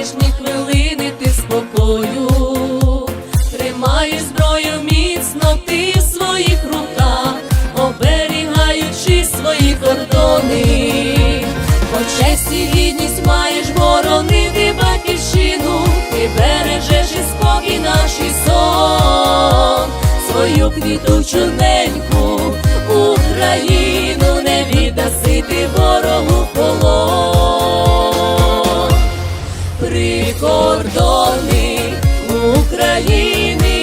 знаєш ні хвилини ти спокою, тримаєш зброю міцно ти в своїх руках, оберігаючи свої кордони, Бо честь і гідність маєш боронити батьківщину, ти бережеш і спокій наш і сон, свою квітучу неньку Україну не віддаси ти ворогу полон. Прикордонник України,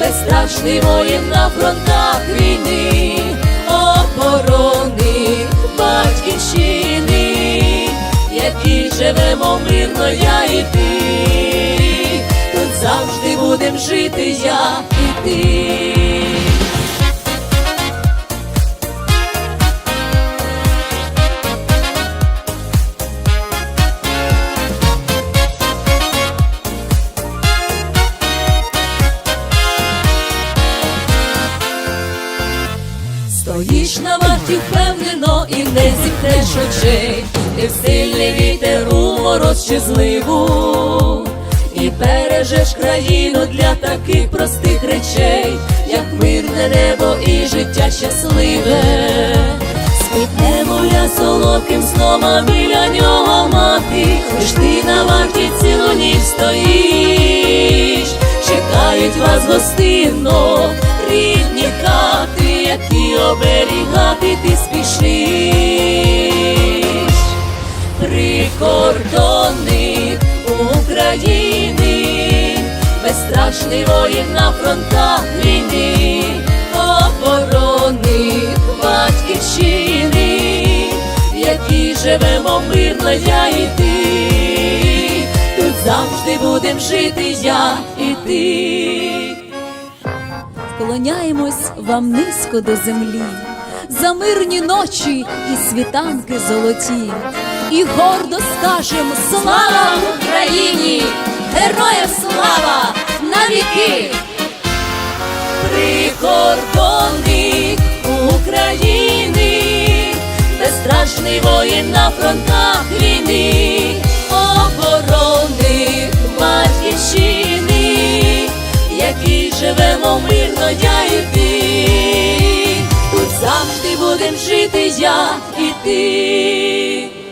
безстрашний воїн на фронтах війни, оборони батьківщини, які живемо мирно, я і ти, тут завжди будем жити, я і ти. Стоїш на варті впевнено і не зіткнеш очей, ти в сильний вітер у мороз чи зливу, і бережеш країну для таких простих речей, як мирне небо і життя щасливе, спітне моя солодким сном, а біля нього мати, лиш ти на варті цілу ніч стоїш, чекають вас гостинно, які оберігати ти спішиш. Прикордонник України, безстрашний воїн на фронтах війни, оборони батьківщини, в якій живемо мирно, я і ти, тут завжди будем жити, я і ти. Вклоняємось вам низько до землі, за мирні ночі і світанки золоті, і гордо скажем Слава Україні! Героям слава навіки! Прикордонник будем жити я і ти.